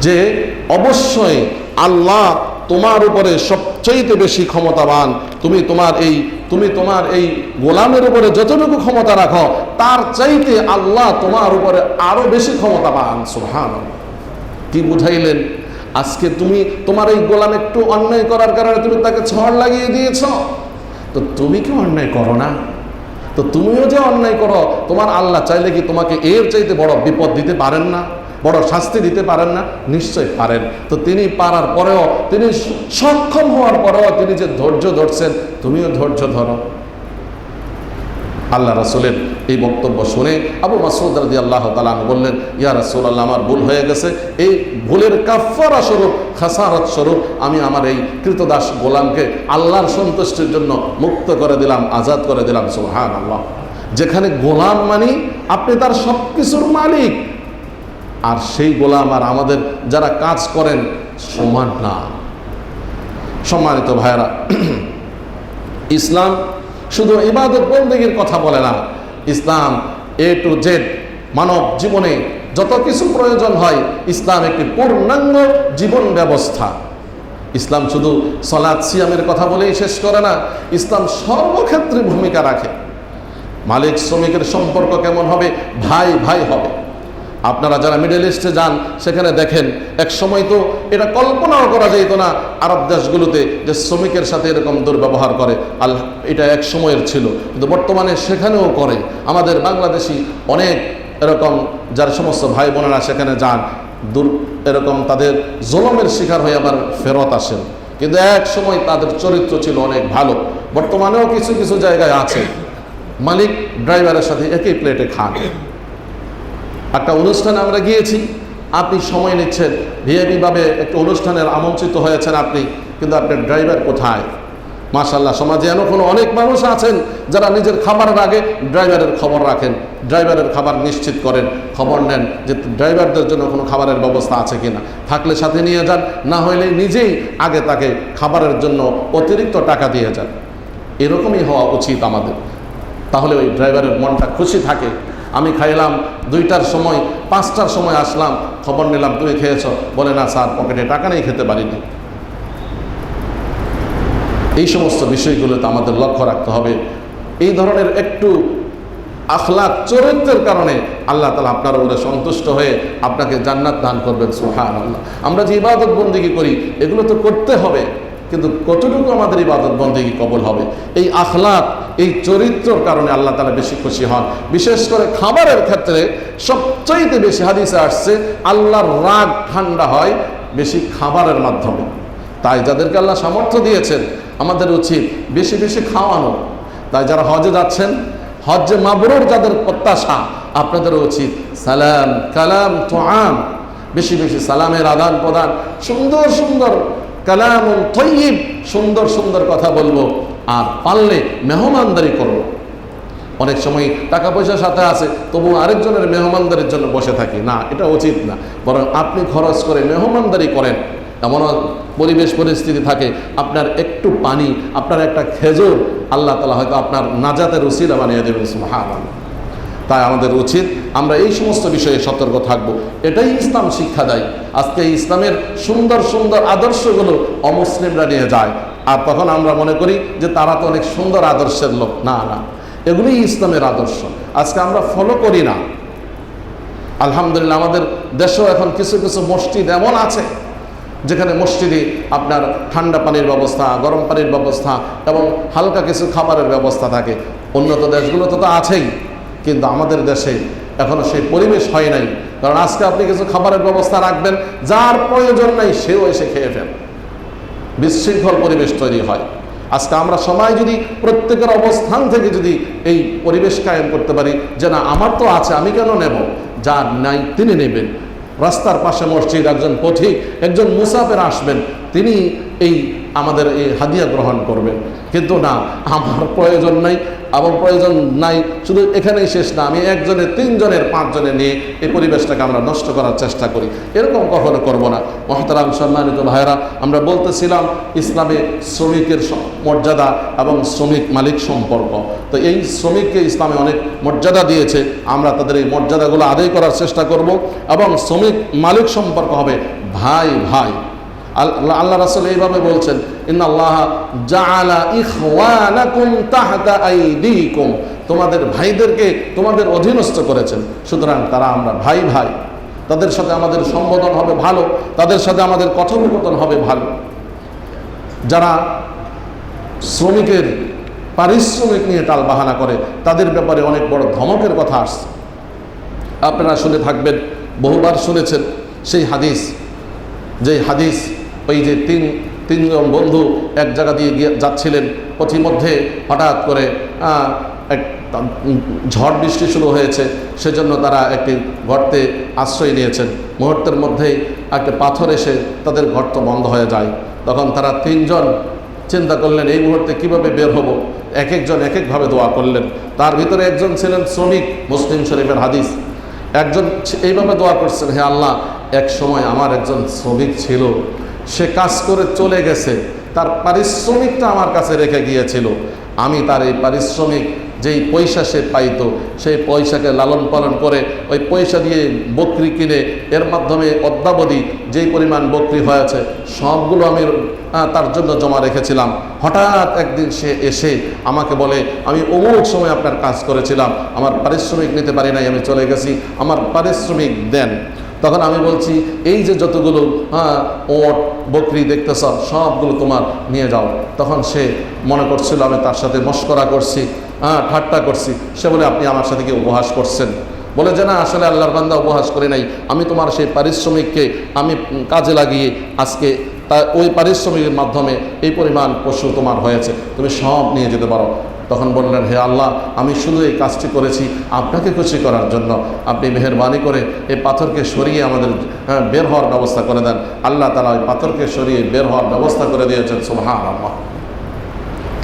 যে অবশ্যই আল্লাহ তোমার উপরে সবচাইতে বেশি ক্ষমতাবান। তুমি তোমার এই, তুমি তোমার এই গোলামের উপরে যতটুকু ক্ষমতা রাখো, তার চাইতে আল্লাহ তোমার উপরে আরও বেশি ক্ষমতাবান। সুহান কি বুঝাইলেন? আজকে তুমি তোমার এই গোলাম একটু অন্যায় করার কারণে তুমি তাকে ছড় লাগিয়ে দিয়েছ। তো তুমি কি অন্যায় করো না? তো তুমিও যে অন্যায় করো, তোমার আল্লাহ চাইলে কি তোমাকে এর চাইতে বড় বিপদ দিতে পারেন না? বড় শাস্তি দিতে পারেন না? নিশ্চয় পারেন। তো তিনি পারার পরেও, তিনি সক্ষম হওয়ার পরেও তিনি যে ধৈর্য ধরছেন, তুমিও ধৈর্য ধরো। আল্লাহ রাসুলের এই বক্তব্য শুনে আবু মাসুদ রাজি আল্লাহ তালান বললেন, ইয়া রাসুল আল্লাহ আমার ভুল হয়ে গেছে। এই ভুলের কাফারা স্বরূপ, খাসারত স্বরূপ আমি আমার এই কৃতদাস গোলামকে আল্লাহর সন্তুষ্টির জন্য মুক্ত করে দিলাম, আজাদ করে দিলাম সুহান আল্লাহ যেখানে গোলাম মানি আপনি তার সব কিছুর মালিক। আর সেই গোলাম আর আমাদের যারা কাজ করেন সমান না। সম্মানিত ভাইরা ইসলাম শুধু ইবাদত বন্দীগীর কথা বলে না ইসলাম এ টু জেড মানব জীবনে যত কিছু প্রয়োজন হয়, ইসলাম একটি পূর্ণাঙ্গ জীবন ব্যবস্থা। ইসলাম শুধু সলাদ সিয়ামের কথা বলেই শেষ করে না, ইসলাম সর্বক্ষেত্রে ভূমিকা রাখে। মালিক শ্রমিকের সম্পর্ক কেমন হবে? ভাই ভাই হবে। আপনারা যারা মিডল ইস্টে যান, সেখানে দেখেন, এক সময় তো এটা কল্পনাও করা যেত না আরব দেশগুলোতে যে শ্রমিকের সাথে এরকম দুর্ব্যবহার করে। আল্লাহ এটা এক সময়ের ছিল, কিন্তু বর্তমানে সেখানেও করে। আমাদের বাংলাদেশি অনেক এরকম যার সমস্ত ভাই বোনেরা সেখানে যান, দূর, এরকম তাদের জলমের শিকার হয়ে আবার ফেরত আসেন। কিন্তু এক সময় তাদের চরিত্র ছিল অনেক ভালো। বর্তমানেও কিছু কিছু জায়গায় আছে। মালিক ড্রাইভারের সাথে একই প্লেটে খান। একটা অনুষ্ঠানে আমরা গিয়েছি। আপনি সময় নিচ্ছেন। ভিআইপি ভাবে একটা অনুষ্ঠানের আমন্ত্রিত হয়েছেন আপনি, কিন্তু আপনার ড্রাইভার কোথায়? মাশাল্লাহ সমাজে এমন কোনো অনেক মানুষ আছেন যারা নিজের খাবারের আগে ড্রাইভারের খবর রাখেন, ড্রাইভারের খাবার নিশ্চিত করেন, খবর নেন যে ড্রাইভারদের জন্য কোনো খাবারের ব্যবস্থা আছে কিনা। থাকলে সাথে নিয়ে যান, না হলে নিজেই আগে তাকে খাবারের জন্য অতিরিক্ত টাকা দিয়ে যান। এরকমই হওয়া উচিত আমাদের। তাহলে ওই ড্রাইভারের মনটা খুশি থাকে। আমি খাইলাম, দুইটার সময়, পাঁচটার সময় আসলাম, খবর নিলাম, তুমি খেয়েছ? বলে, না স্যার, পকেটে টাকা নেই, খেতে পারিনি। এই সমস্ত বিষয়গুলোতে আমাদের লক্ষ্য রাখতে হবে। এই ধরনের একটু আখলাক চরিত্রের কারণে আল্লাহ তালা আপনার উপরে সন্তুষ্ট হয়ে আপনাকে জান্নাত দান করবেন সুহান আল্লাহ আমরা যে ইবাদত বন্দিগি করি, এগুলো তো করতে হবে, কিন্তু কতটুকু আমাদের ইবাদত বন্দিগি কবল হবে? এই আখলাক এই চরিত্রর কারণে আল্লাহ তালা বেশি খুশি হন। বিশেষ করে খাবারের ক্ষেত্রে সবচাইতে বেশি হাদিসে আসছে, আল্লাহর রাগ ঠান্ডা হয় বেশি খাবারের মাধ্যমে। তাই যাদেরকে আল্লাহ সামর্থ্য দিয়েছেন, আমাদের উচিত বেশি বেশি খাওয়ানো। তাই যারা হজে যাচ্ছেন, হজ্জে মাবরুর যাদের প্রত্যাশা, আপনাদের উচিত সালাম, কালাম তো আম বেশি বেশি সালামের আদান প্রদান সুন্দর সুন্দর কালাম তৈব সুন্দর সুন্দর কথা বলব। আর পারলে মেহমানদারি করব অনেক সময় টাকা পয়সার সাথে আছে, তবু আরেকজনের মেহমানদারির জন্য বসে থাকি। না, এটা উচিত না। বরং আপনি খরচ করে মেহমানদারি করেন। এমন পরিবেশ পরিস্থিতি থাকে, আপনার একটু পানি, আপনার একটা খেজুর, আল্লাহ তালা হয়তো আপনার নাজাতের উসিলা বানিয়ে দেবেন সুহান তাই আমাদের উচিত আমরা এই সমস্ত বিষয়ে সতর্ক থাকব। এটাই ইসলাম শিক্ষা দেয়। আজকে ইসলামের সুন্দর সুন্দর আদর্শগুলো অমুসলিমরা নিয়ে যায়। আর তখন আমরা মনে করি যে তারা তো অনেক সুন্দর আদর্শের লোক। না না। এগুলোই ইসলামের আদর্শ। আজকে আমরা ফলো করি না। আলহামদুলিল্লাহ, আমাদের দেশেও এখন কিছু কিছু মসজিদ এমন আছে, যেখানে মসজিদে আপনার ঠান্ডা পানির ব্যবস্থা, গরম পানির ব্যবস্থা এবং হালকা কিছু খাবারের ব্যবস্থা থাকে। উন্নত দেশগুলোতে তো আছেই, কিন্তু আমাদের দেশে এখনও সেই পরিবেশ হয় নাই। কারণ আজকে আপনি কিছু খাবারের ব্যবস্থা রাখবেন, যার প্রয়োজন নাই, সেও এসে খেয়ে ফেল বিশৃঙ্খল পরিবেশ তৈরি হয়। আজকে আমরা সবাই যদি প্রত্যেকের অবস্থান থেকে যদি এই পরিবেশ কায়েম করতে পারি, যে না, আমার তো আছে, আমি কেন নেব? যার নাই, তিনি নেবেন। রাস্তার পাশে মসজিদ, একজন পথিক, একজন মুসাফের আসবেন। তিনি এই আমাদের এই হাদিয়া গ্রহণ করবেন। কিন্তু না, আমার প্রয়োজন নাই, আমার প্রয়োজন নাই, শুধু এখানেই শেষ না, আমি একজনের তিনজনের, পাঁচজনে নিয়ে এই পরিবেশটাকে আমরা নষ্ট করার চেষ্টা করি। এরকম কখনো করব না। মহতারাম সম্মানিত ভাইরা আমরা বলতেছিলাম ইসলামে শ্রমিকের মর্যাদা এবং শ্রমিক মালিক সম্পর্ক। তো এই শ্রমিককে ইসলামে অনেক মর্যাদা দিয়েছে, আমরা তাদের এই মর্যাদাগুলো আদায় করার চেষ্টা করব এবং শ্রমিক মালিক সম্পর্ক হবে ভাই ভাই আল্লাহ আল্লাহ রাসূল এইভাবে বলছেন, ইন্নাল্লাহ জাআলা ইখওয়ানাকুম তাহতা আইদিকুম। তোমাদের ভাইদেরকে তোমাদের অধীনস্থ করেছেন। সুতরাং তারা আমরা ভাই ভাই। তাদের সাথে আমাদের সম্বোধন হবে ভালো, তাদের সাথে আমাদের কথোপকথন হবে ভালো। যারা শ্রমিকের, পারিশ্রমিক নিয়ে টাল বাহানা করে, তাদের ব্যাপারে অনেক বড় ধমকের কথা আসছে। আপনারা শুনে থাকবেন, বহুবার শুনেছেন সেই হাদিস যে হাদিস ওই যে তিন, তিনজন বন্ধু এক জায়গা দিয়ে গিয়ে যাচ্ছিলেন। পথিমধ্যে হঠাৎ করে এক ঝড় বৃষ্টি শুরু হয়েছে। সেজন্য তারা একটি গর্তে আশ্রয় নিয়েছেন। মুহূর্তের মধ্যেই একটা পাথর এসে তাদের গর্ত বন্ধ হয়ে যায়। তখন তারা তিনজন চিন্তা করলেন, এই মুহূর্তে কীভাবে বের হব? এক একজন এক একভাবে দোয়া করলেন। তার ভিতরে একজন ছিলেন শ্রমিক, মুসলিম শরীফের হাদিস। একজন এইভাবে দোয়া করছেন, হে আল্লাহ, এক সময় আমার একজন শ্রমিক ছিল। সে কাজ করে চলে গেছে। তার পারিশ্রমিকটা আমার কাছে রেখে গিয়েছিল। আমি তার এই পারিশ্রমিক যেই পয়সা সে পাইতো, সেই পয়সাকে লালন পালন করে ওই পয়সা দিয়ে বকরি কিনে এর মাধ্যমে অদ্যাবধি যেই পরিমাণ বকরি হয়েছে, সবগুলো আমি তার জন্য জমা রেখেছিলাম। হঠাৎ একদিন সে এসে আমাকে বলে, আমি অমুক সময় আপনার কাজ করেছিলাম, আমার পারিশ্রমিক নিতে পারি নাই, আমি চলে গেছি, আমার পারিশ্রমিক দেন। তখন আমি বলছি, এই যে যতগুলো হ্যাঁ ওট, বকরি দেখতেছ, সবগুলো তোমার নিয়ে যাও। তখন সে মনে করছিল, আমি তার সাথে মস্করা করছি হ্যাঁ ঠাট্টা করছি। সে বলে, আপনি আমার সাথে কি উপহাস করছেন? বলে, যে না, আসলে আল্লাহর বান্দা উপহাস করে নাই। আমি তোমার সেই পারিশ্রমিককে আমি কাজে লাগিয়ে আজকে তা, ওই পারিশ্রমিকের মাধ্যমে এই পরিমাণ পশু তোমার হয়েছে। তুমি সব নিয়ে যেতে পারো। তখন বললেন হে আল্লাহ আমি শুধু এই কাজটি করেছি আপনাকে খুশি করার জন্য। আপনি মেহরবানি করে এই পাথরকে সরিয়ে আমাদের হ্যাঁ, বের হওয়ার ব্যবস্থা করে দেন। আল্লাহ তালা ওই পাথরকে সরিয়ে বের হওয়ার ব্যবস্থা করে দিয়েছেন সোমাহ আল্লাহ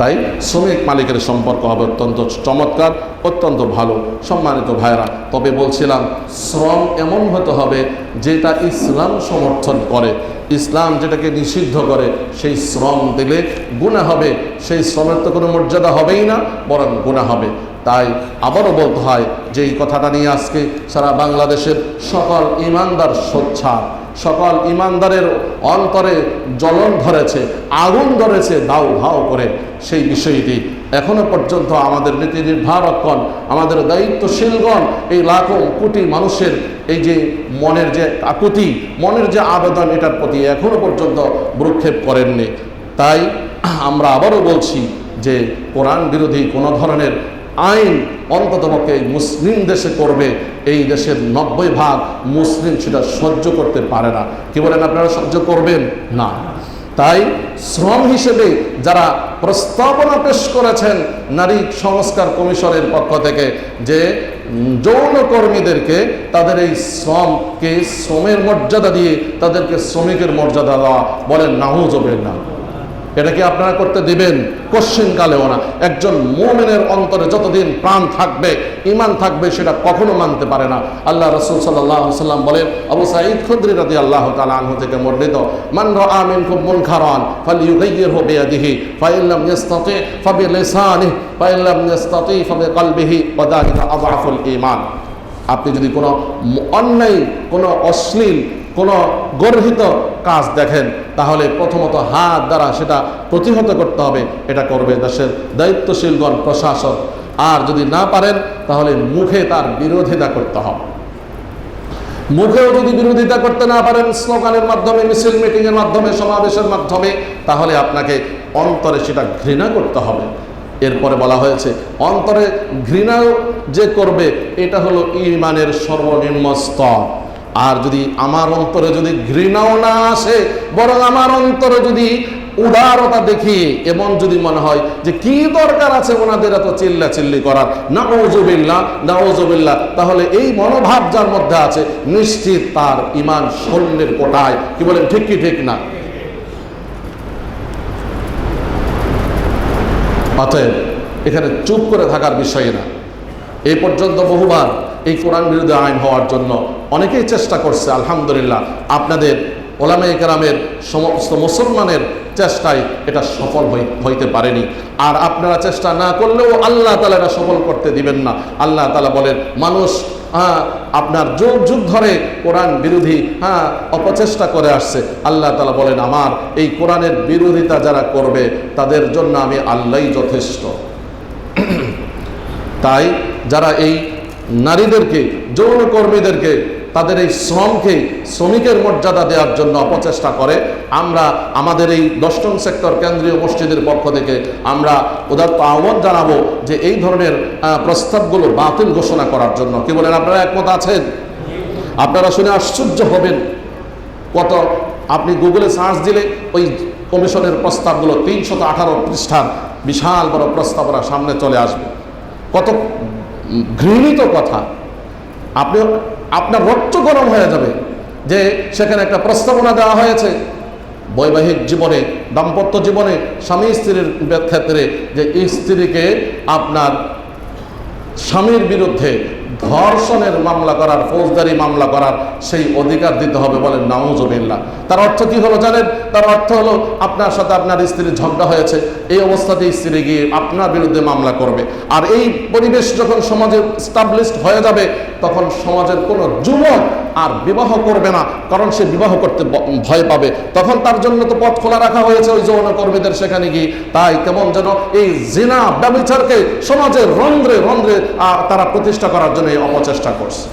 তাই শ্রমিক মালিকের সম্পর্ক হবে অত্যন্ত চমৎকার, অত্যন্ত ভালো। সম্মানিত ভাইরা তবে বলছিলাম, শ্রম এমন হতে হবে যেটা ইসলাম সমর্থন করে। ইসলাম যেটাকে নিষিদ্ধ করে, সেই শ্রম দিলে গুণা হবে। সেই শ্রমের তো কোনো মর্যাদা হবেই না, বরং গুণা হবে। তাই আবারও বলতে হয় যে এই কথাটা নিয়ে আজকে সারা বাংলাদেশের সকল ইমানদার সোচ্ছার সকল ইমানদারের অন্তরে জ্বলন ধরেছে, আগুন ধরেছে, দাউ ভাও করে। সেই বিষয়টি এখনও পর্যন্ত আমাদের নীতি নির্ধারকগণ, আমাদের দায়িত্বশীলগণ, এই লাখো কোটি মানুষের এই যে মনের যে আকুতি, মনের যে আবেদন, এটার প্রতি এখনও পর্যন্ত ভ্রুক্ষেপ করেননি। তাই আমরা আবারও বলছি যে কোরআন বিরোধী কোনো ধরনের আইন অন্ততপক্ষে মুসলিম দেশে করবে এই দেশের নব্বই ভাগ মুসলিম সেটা সহ্য করতে পারে না। কি বলেন আপনারা সহ্য করবেন? না। তাই শ্রম হিসেবে যারা প্রস্তাবনা পেশ করেছেন নারী সংস্কার কমিশনের পক্ষ থেকে যে উম, যৌন কর্মীদেরকে তাদের এই শ্রমকে শ্রমের মর্যাদা দিয়ে তাদেরকে শ্রমিকের মর্যাদা দেওয়া বলেন নাহুজবেন না এটা কি আপনারা করতে দিবেন কোশ্চিন কালেও না। একজন মোমেনের অন্তরে যতদিন প্রাণ থাকবে ইমান থাকবে, সেটা কখনো মানতে পারে না। আল্লাহ রসুল সাল্লাহ সাল্লাম বলেন, আবু সাঈদ খুদ্রি রাদি আল্লাহ তালা আনহু থেকে বর্ণিত, মান আমিন খুব মন খারান ফাল ইউগাইয়ির হবে আদিহি ফাইল্লাম ইস্তাতি ফাবি লিসানি ফাইল্লাম ইস্তাতি ফাবি কলবিহি ওয়াদালিকা আদাফুল ঈমান। আপনি যদি কোনো অন্যায়, কোনো অশ্লীল কোনো গর্হিত কাজ দেখেন, তাহলে প্রথমত হাত দ্বারা সেটা প্রতিহত করতে হবে, এটা করবে দেশের দায়িত্বশীলগণ, প্রশাসক। আর যদি না পারেন, তাহলে মুখে তার বিরোধিতা করতে হবে। মুখেও যদি বিরোধিতা করতে না পারেন, স্লোগানের মাধ্যমে, মিছিল মিটিংয়ের মাধ্যমে, সমাবেশের মাধ্যমে, তাহলে আপনাকে অন্তরে সেটা ঘৃণা করতে হবে। এরপরে বলা হয়েছে, অন্তরে ঘৃণাও যে করবে, এটা হলো ইমানের সর্বনিম্ন স্তর। আর যদি আমার অন্তরে যদি ঘৃণাও না আসে, বরং আমার অন্তরে যদি উদারতা দেখি এমন যদি মনে হয় যে কি দরকার আছে ওনাদের এত চিল্লা চিল্লি করার। না ওজবিল্লা না ওজবিল্লা তাহলে এই মনোভাব যার মধ্যে আছে, নিশ্চিত তার ইমান শূন্যের কোটায়। কি বলেন, ঠিক কি, ঠিক না? অতএব এখানে চুপ করে থাকার বিষয় না। এই পর্যন্ত বহুবার এই কোরআন বিরুদ্ধে আইন হওয়ার জন্য অনেকেই চেষ্টা করছে, আলহামদুলিল্লাহ, আপনাদের ওলামে কেরামের সমস্ত মুসলমানের চেষ্টায় এটা সফল হই- হইতে পারেনি। আর আপনারা চেষ্টা না করলেও আল্লাহ তালা এটা সফল করতে দিবেন না। আল্লাহ তালা বলেন, মানুষ হ্যাঁ আপনার যুগ যুগ ধরে কোরআন বিরোধী হ্যাঁ অপচেষ্টা করে আসছে। আল্লাহ তালা বলেন, আমার এই কোরআনের বিরোধিতা যারা করবে, তাদের জন্য আমি আল্লাহই যথেষ্ট। তাই যারা এই নারীদেরকে যৌনকর্মীদেরকে তাদের এই শ্রমকে শ্রমিকের মর্যাদা দেওয়ার জন্য অপচেষ্টা করে। আমরা আমাদের এই দশম সেক্টর কেন্দ্রীয় মসজিদের পক্ষ থেকে আমরা উদাত্ত আহ্বান জানাব যে এই ধরনের প্রস্তাবগুলো বাতিল ঘোষণা করার জন্য। কি বলেন, আপনারা একমত আছেন? আপনারা শুনে আশ্চর্য হবেন। কত, আপনি গুগলে সার্চ দিলে ওই কমিশনের প্রস্তাবগুলো তিনশত আঠারো পৃষ্ঠার বিশাল বড় প্রস্তাবনা সামনে চলে আসবে। কত ঘৃণিত কথা। আপনি আপনার রক্ত গরম হয়ে যাবে যে সেখানে একটা প্রস্তাবনা দেওয়া হয়েছে। বৈবাহিক জীবনে, দাম্পত্য জীবনে স্বামী স্ত্রীর ক্ষেত্রে যে স্ত্রীকে আপনার স্বামীর বিরুদ্ধে ধর্ষণের মামলা করার, ফৌজদারি মামলা করার সেই অধিকার দিতে হবে বলেন নাউজবিল্লা তার অর্থ কি হলো জানেন? তার অর্থ হলো আপনার সাথে আপনার স্ত্রীর ঝগড়া হয়েছে, এই অবস্থাতে স্ত্রী গিয়ে আপনার বিরুদ্ধে মামলা করবে। আর এই পরিবেশ যখন সমাজে স্টাবলিশড হয়ে যাবে, তখন সমাজের কোনো যুবক আর বিবাহ করবে না, কারণ সে বিবাহ করতে ভয় পাবে। তখন তার জন্য তো পথ খোলা রাখা হয়েছে ওই যৌন কর্মীদের সেখানে গিয়ে। তাই কেমন যেন এই জিনা ব্যবচারকে সমাজের রন্ধ্রে রন্ধ্রে তারা প্রতিষ্ঠা করার জন্য এই অপচেষ্টা করছে।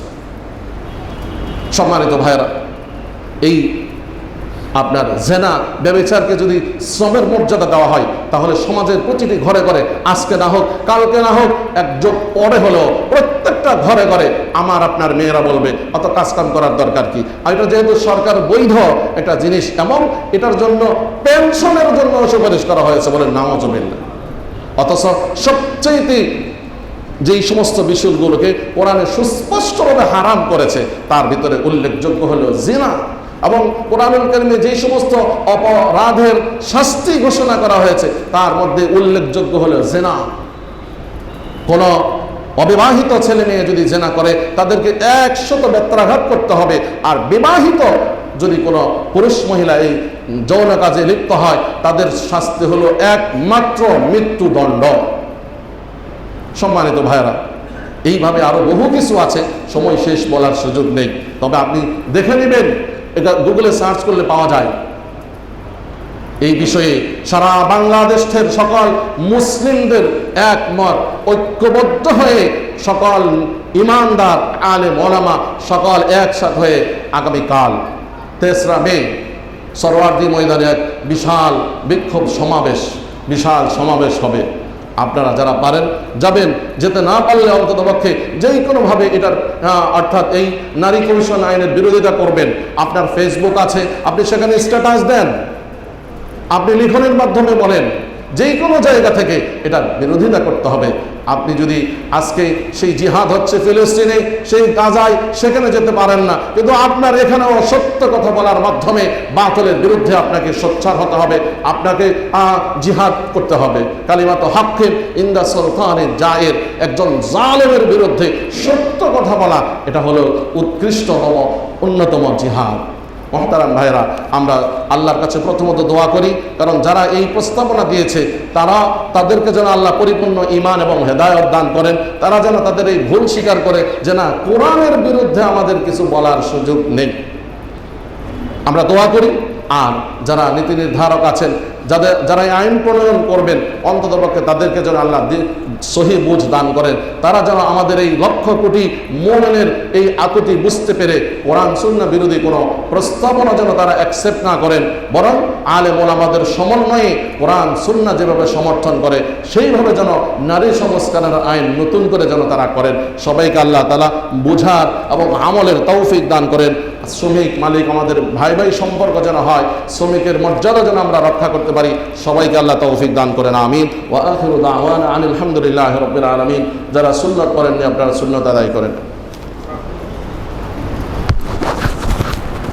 সম্মানিত ভাইয়েরা, এই আপনার জেনা ব্যবচারকে যদি শ্রমের মর্যাদা দেওয়া হয়, তাহলে সমাজের প্রতিটি ঘরে ঘরে আজকে না হোক, কালকে না হোক, এক যোগ পরে হলেও প্রত্যেকটা ঘরে ঘরে আমার আপনার মেয়েরা বলবে, অত কাজকাম করার দরকার কি? আর এটা যেহেতু সরকার বৈধ একটা জিনিস, এবং এটার জন্য পেনশনের জন্য সুপারিশ করা হয়েছে বলে নামও জমিল্লা অথচ সবচেয়ে যেই সমস্ত বিষয়গুলোকে কোরআনে সুস্পষ্টভাবে হারাম করেছে, তার ভিতরে উল্লেখযোগ্য হলো জিনা এবং কোরআনুল কারিমে যেই সমস্ত অপরাধের শাস্তি ঘোষণা করা হয়েছে, তার মধ্যে উল্লেখযোগ্য হলো জেনা। কোন অবিবাহিত ছেলে মেয়ে যদি জেনা করে, তাদেরকে একশত বেত্রাঘাত করতে হবে। আর বিবাহিত যদি কোনো পুরুষ মহিলা এই যৌন কাজে লিপ্ত হয়, তাদের শাস্তি হলো একমাত্র মৃত্যুদণ্ড। সম্মানিত ভাইরা এইভাবে আরও বহু কিছু আছে, সময় শেষ বলার সুযোগ নেই। তবে আপনি দেখে নেবেন, এটা গুগলে সার্চ করলে পাওয়া যায়। এই বিষয়ে সারা বাংলাদেশের সকল মুসলিমদের একমত, ঐক্যবদ্ধ হয়ে সকল ইমানদার আলে মোলামা সকল একসাথ হয়ে আগামীকাল তেসরা মে সরওয়ার্দি ময়দানে এক বিশাল বিক্ষোভ সমাবেশ, বিশাল সমাবেশ হবে। আপনারা যারা পারেন, যাবেন, যেতে না পারলে অন্তত পক্ষে যেই কোনোভাবে এটার অর্থাৎ এই নারী কমিশন আইনের বিরোধিতা করবেন। আপনার ফেসবুক আছে, আপনি সেখানে স্ট্যাটাস দেন। আপনি লিখনের মাধ্যমে বলেন যেই কোনো জায়গা থেকে এটা বিরোধিতা করতে হবে। আপনি যদি আজকে সেই জিহাদ হচ্ছে ফিলিস্তিনে, সেই গাজায়, সেখানে যেতে পারেন না। কিন্তু আপনার এখানেও অসত্য কথা বলার মাধ্যমে বাতলের বিরুদ্ধে আপনাকে সোচ্চার হতে হবে, আপনাকে জিহাদ করতে হবে। কালিমাত হাক্কিম ইন্দা সুলতানের জায়ের একজন জালেমের বিরুদ্ধে সত্য কথা বলা, এটা হলো উৎকৃষ্টতম অন্যতম জিহাদ। মহতারাম ভাইরা আমরা আল্লাহর কাছে প্রথমত দোয়া করি, কারণ যারা এই প্রস্তাবনা দিয়েছে, তারা তাদেরকে যেন আল্লাহ পরিপূর্ণ ইমান এবং হেদায়ত দান করেন, তারা যেন তাদের এই ভুল স্বীকার করে যে না, কোরআনের বিরুদ্ধে আমাদের কিছু বলার সুযোগ নেই। আমরা দোয়া করি, আর যারা নীতি নির্ধারক আছেন যাদের, যারা আইন প্রণয়ন করবেন, অন্ততপক্ষে তাদেরকে যেন আল্লাহ সহি বুঝ দান করেন। তারা যেন আমাদের এই লক্ষ কোটি মোমেনের এই আকুতি বুঝতে পেরে কোরআন সুন্না বিরোধী কোনো প্রস্তাবনা যেন তারা অ্যাকসেপ্ট না করেন, বরং আলে মোলামাদের সমন্বয়ে কোরআন সুন্না যেভাবে সমর্থন করে, সেইভাবে যেন নারী সংস্কারের আইন নতুন করে যেন তারা করেন। সবাইকে আল্লাহ তালা বুঝার এবং আমলের তৌফিক দান করেন। শ্রমিক মালিক আমাদের ভাই ভাই সম্পর্ক যেন হয়, শ্রমিকের মর্যাদা যেন আমরা রক্ষা করতে পারি, সবাইকে আল্লাহ তৌফিক দান করেন, আমিন। ওয়া আখিরু দাওয়ানা আনিল হামদুলিল্লাহি রাব্বিল আলামিন। যারা সুন্নাত করেননি আপনারা সুন্নাত আদায় করেন।